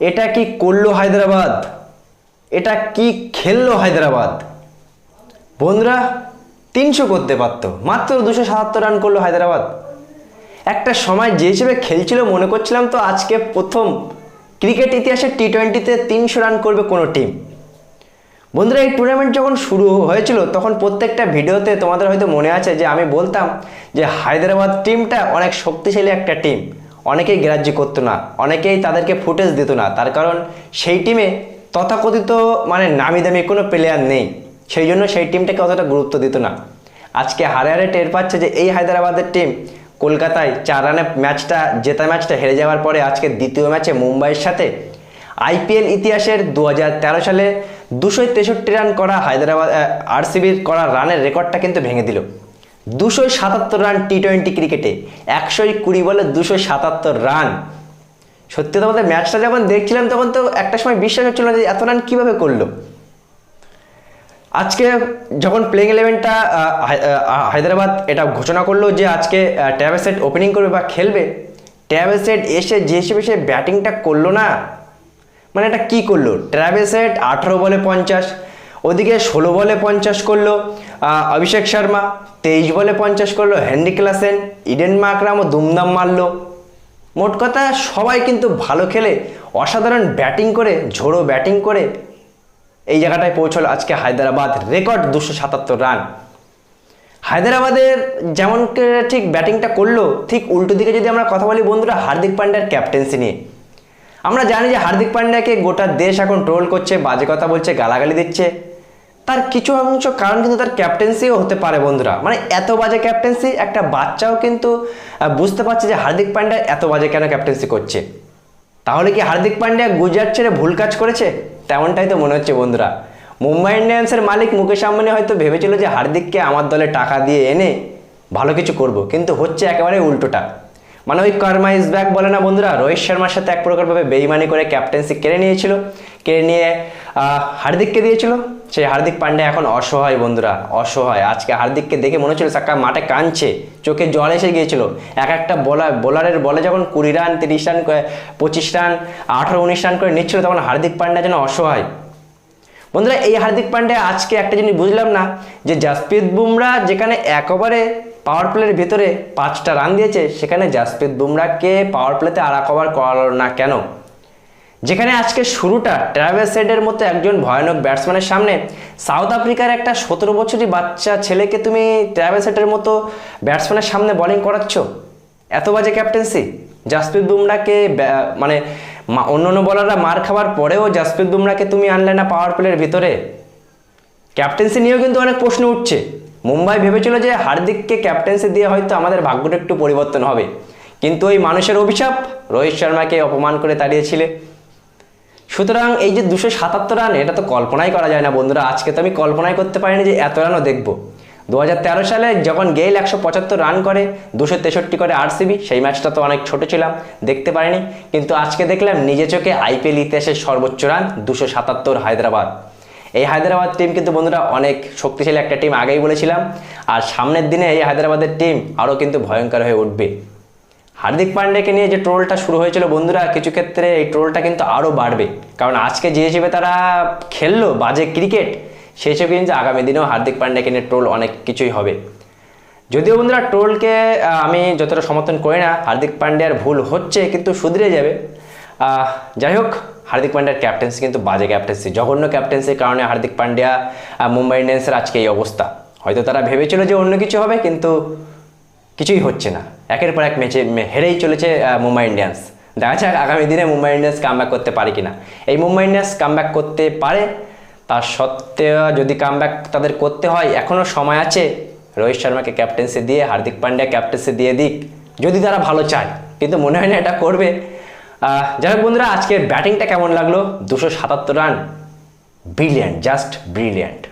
এটা কি করল হায়দ্রাবাদ? এটা কি খেললো হায়দ্রাবাদ? বন্ধুরা, তিনশো করতে পারতো, মাত্র দুশো সাতাত্তর রান করল হায়দ্রাবাদ। একটা সময় যে হিসেবে খেলছিল, মনে করছিলাম তো আজকে প্রথম ক্রিকেট ইতিহাসে টি টোয়েন্টিতে তিনশো রান করবে কোনো টিম বন্ধুরা, এই টুর্নামেন্ট যখন শুরু হয়েছিল, তখন প্রত্যেকটা ভিডিওতে তোমাদের হয়তো মনে আছে যে আমি বলতাম যে হায়দ্রাবাদ টিমটা অনেক শক্তিশালী একটা টিম অনেকেই গ্রাহ্য করতো না, অনেকেই তাদেরকে ফুটেজ দিত না। তার কারণ সেই টিমে তথাকথিত মানে নামি দামি কোনো প্লেয়ার নেই। সেই জন্য সেই টিমটাকে অতটা গুরুত্ব দিত না। আজকে হারে হারে টের পাচ্ছে যে এই হায়দ্রাবাদের টিম কলকাতায় চার রানে ম্যাচটা, জেতা ম্যাচটা হেরে যাওয়ার পরে আজকে দ্বিতীয় ম্যাচে মুম্বাইয়ের সাথে আইপিএল ইতিহাসের দু হাজার তেরো সালে দুশো তেষট্টি রান করা হায়দ্রাবাদ আরসিবির করা রানের রেকর্ডটা কিন্তু ভেঙে দিল। দুশো সাতাত্তর রান টি টোয়েন্টি ক্রিকেটে একশোই কুড়ি বলে দুশো সাতাত্তর রান। সত্যি তো আমাদের ম্যাচটা যখন দেখছিলাম, তখন তো একটা সময় বিশ্বাস হচ্ছিল না যে এত রান কীভাবে করল। আজকে যখন প্লেইং ইলেভেনটা হায়দ্রাবাদ এটা ঘোষণা করল যে আজকে ট্যাবেসেট ওপেনিং করবে বা খেলবে ট্যাবেসেট এসে যে হিসেবে সে ব্যাটিংটা করল না মানে এটা কি করল? ট্র্যাভেসেট আঠেরো বলে পঞ্চাশ ওদিকে ষোলো বলে পঞ্চাশ করল অভিষেক শর্মা, তেইশ বলে পঞ্চাশ করল হ্যান্ডি ক্লাসেন, ইডেন মাকরামও দুমদাম মারলো। মোট কথা, সবাই কিন্তু ভালো খেলে, অসাধারণ ব্যাটিং করে, ঝোড়ো ব্যাটিং করে, এই জায়গাটায় পৌঁছলো আজকে হায়দ্রাবাদ, রেকর্ড দুশো সাতাত্তর রান। হায়দ্রাবাদের যেমন ঠিক ব্যাটিংটা করল, ঠিক উল্টো দিকে যদি আমরা কথা বলি, বন্ধুরা, হার্দিক পান্ড্যার ক্যাপ্টেন্সি নিয়ে। আমরা জানি যে হার্দিক পান্ড্যাকে গোটা দেশ এখন ট্রোল করছে, বাজে কথা বলছে, গালাগালি দিচ্ছে। তার কিছু অংশ কারণ কিন্তু তার ক্যাপ্টেন্সিও হতে পারে বন্ধুরা। মানে এত বাজে ক্যাপ্টেন্সি একটা বাচ্চাও কিন্তু বুঝতে পারছে যে হার্দিক পান্ড্যা এত বাজে কেন ক্যাপ্টেন্সি করছে। তাহলে কি হার্দিক পান্ড্যা গুজরাট ছেড়ে ভুল কাজ করেছে? তেমনটাই তো মনে হচ্ছে বন্ধুরা। মুম্বাই ইন্ডিয়ান্সের মালিক মুকেশ আম্বানি হয়তো ভেবেছিল যে হার্দিককে আমার দলে টাকা দিয়ে এনে ভালো কিছু করব, কিন্তু হচ্ছে একেবারে উল্টোটা। মানে ওই কর্মা ইজ ব্যাক বলে না বন্ধুরা, রোহিত শর্মার সাথে এক প্রকারভাবে বেইমানি করে ক্যাপ্টেন্সি কেড়ে নিয়েছিল। কেড়ে নিয়ে হার্দিককে দিয়েছিল। সেই হার্দিক পান্ডে এখন অসহায় বন্ধুরা, অসহায়। আজকে হার্দিককে দেখে মনে হচ্ছিল সাক্কা মাঠে কাঁদছে, চোখে জল এসে গিয়েছিল। এক একটা বোলার বোলারের বলে যখন কুড়ি রান, তিরিশ রান পঁচিশ রান, আঠারো, উনিশ রান করে নিচ্ছিল, তখন হার্দিক পান্ডা যেন অসহায়। বন্ধুরা, এই হার্দিক পান্ডে আজকে একটা জিনিস বুঝলাম না, যে জাসপ্রীত বুমরা যেখানে এক ওভারে পাওয়ার প্লের ভিতরে পাঁচটা রান দিয়েছে, সেখানে জাসপ্রীত বুমরাকে পাওয়ার প্লেতে আর এক ওভার করালো না কেন? যেখানে আজকে শুরুটা ট্রাভেল সেডের মতো একজন ভয়ানক ব্যাটসম্যানের সামনে সাউথ আফ্রিকার একটা সতেরো বছরই বাচ্চা ছেলেকে তুমি ট্রাভেল সেটের মতো ব্যাটসম্যানের সামনে বোলিং করাচ্ছ? এত বাজে ক্যাপ্টেন্সি জাসপ্রীত বুমরাকে মানে অন্য অন্য বলাররা মার খাওয়ার পরেও জাসপ্রীত বুমরাকে তুমি আনলে না পাওয়ার প্লের ভিতরে? ক্যাপ্টেন্সি নিয়েও কিন্তু অনেক প্রশ্ন উঠছে। মুম্বাই ভেবেছিল যে হার্দিককে ক্যাপ্টেন্সি দিয়ে হয়তো আমাদের ভাগ্যটা একটু পরিবর্তন হবে। কিন্তু ওই মানুষের অভিশাপ, রোহিত শর্মাকে অপমান করে তাড়িয়েছিলে। সুতরাং এই যে দুশো সাতাত্তর রান, এটা তো কল্পনাই করা যায় না বন্ধুরা। আজকে তো আমি কল্পনাই করতে পারিনি যে এত রানও দেখব। দু হাজার তেরো সালে যখন গেইল একশো পঁচাত্তর রান করে, দুশো তেষট্টি করে আরসিবি, সেই ম্যাচটা তো অনেক ছোট ছিলাম, দেখতে পারিনি। কিন্তু আজকে দেখলাম নিজে চোখে আইপিএল ইতিহাসের সর্বোচ্চ রান, দুশো সাতাত্তর হায়দ্রাবাদ। এই হায়দ্রাবাদ টিম কিন্তু বন্ধুরা অনেক শক্তিশালী একটা টিম আগেই বলেছিলাম। আর সামনের দিনে এই হায়দ্রাবাদের টিম আরও কিন্তু ভয়ঙ্কর হয়ে উঠবে। হার্দিক পান্ডেকে নিয়ে যে ট্রোলটা শুরু হয়েছিল, বন্ধুরা, কিছু ক্ষেত্রে এই ট্রোলটা কিন্তু আরও বাড়বে। কারণ আজকে যে হিসেবে তারা খেললো বাজে ক্রিকেট, সেই হিসেবে কিন্তু আগামী দিনেও হার্দিক পান্ডেকে নিয়ে ট্রোল অনেক কিছুই হবে। যদিও বন্ধুরা, ট্রোলকে আমি যতটা সমর্থন করি না, হার্দিক পান্ডিয়ার ভুল হচ্ছে, কিন্তু শুধরে যাবে। যাই হোক, হার্দিক পান্ডিয়ার ক্যাপ্টেন্সি কিন্তু বাজে ক্যাপ্টেন্সি। জঘন্য ক্যাপ্টেন্সির কারণে হার্দিক পান্ডিয়া মুম্বাই ইন্ডিয়ান্সের আজকে এই অবস্থা। হয়তো তারা ভেবেছিল যে অন্য কিছু হবে, কিন্তু কিছুই হচ্ছে না। একের পর এক ম্যাচে হেরেই চলেছে মুম্বাই ইন্ডিয়ান্স। দেখা যাক আগামী দিনে মুম্বাই ইন্ডিয়ান্স কামব্যাক করতে পারে কিনা। এই মুম্বাই ইন্ডিয়ান্স কামব্যাক করতে পারে তার সত্ত্বেও যদি কামব্যাক তাদের করতে হয় এখনও সময় আছে। রোহিত শর্মাকে ক্যাপ্টেন্সি দিয়ে, হার্দিক পান্ডিয়া ক্যাপ্টেন্সি দিয়ে দিক, যদি তারা ভালো চায়। কিন্তু মনে হয় না এটা করবে। যাই হোক বন্ধুরা, আজকের ব্যাটিংটা কেমন লাগল? দুশো সাতাত্তর রান ব্রিলিয়ান্ট জাস্ট ব্রিলিয়ান্ট